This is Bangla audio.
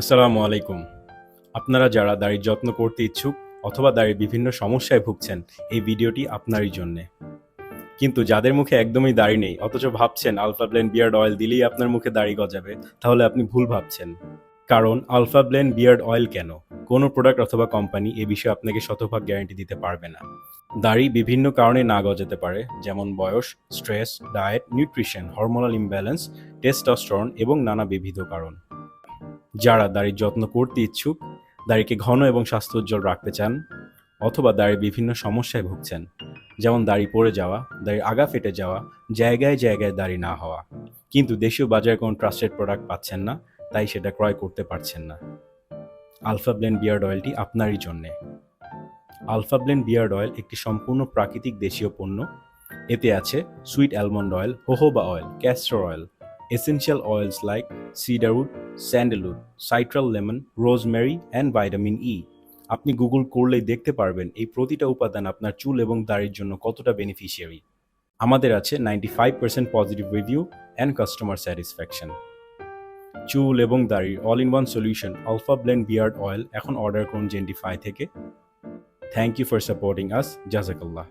আসসালামু আলাইকুম। আপনারা যারা দাড়ির যত্ন করতে ইচ্ছুক অথবা দাড়ির বিভিন্ন সমস্যায় ভুগছেন, এই ভিডিওটি আপনারই জন্যে। কিন্তু যাদের মুখে একদমই দাড়ি নেই, অথচ ভাবছেন আলফা ব্লেন বিয়ার্ড অয়েল দিলেই আপনার মুখে দাড়ি গজাবে, তাহলে আপনি ভুল ভাবছেন। কারণ আলফা ব্লেন বিয়ার্ড অয়েল কেন? কোনো প্রোডাক্ট অথবা কোম্পানি এ বিষয়ে আপনাকে শতভাগ গ্যারান্টি দিতে পারবে না। দাড়ি বিভিন্ন কারণে না গজাতে পারে, যেমন বয়স, stress, diet, nutrition, hormonal imbalance, testosterone এবং নানা বিবিধ কারণ। যারা দাড়ির যত্ন করতে ইচ্ছুক, দাড়িকে ঘন এবং স্বাস্থ্যোজ্জ্বল রাখতে চান অথবা দাড়ির বিভিন্ন সমস্যায় ভুগছেন, যেমন দাড়ি পড়ে যাওয়া, দাড়ির আগা ফেটে যাওয়া, জায়গায় জায়গায় দাড়ি না হওয়া। কিন্তু দেশীয় বাজারে কোনো ট্রাস্টেড প্রোডাক্ট পাচ্ছেন না, তাই সেটা ক্রয় করতে পারছেন না। আলফা ব্লেন্ড বিয়ার্ড অয়েলটি আপনারই জন্যে। আলফা ব্লেন্ড বিয়ার্ড অয়েল একটি সম্পূর্ণ প্রাকৃতিক দেশীয় পণ্য। এতে আছে sweet almond oil jojoba oil castor oil essential oils like cedarwood, sandalwood, citral lemon, rosemary and vitamin E. আপনি গুগল করলেই দেখতে পারবেন এই প্রতিটা উপাদান আপনার চুল এবং দাড়ির জন্য কতটা বেনিফিশিয়ারি আমাদের আছে ninety five percent positive review and customer satisfaction চুল এবং দাড়ির all in one solution alpha blend beard oil এখন অর্ডার করুন জেন্টিফাই থেকে। Thank you for supporting us জাজাকাল্লাহ।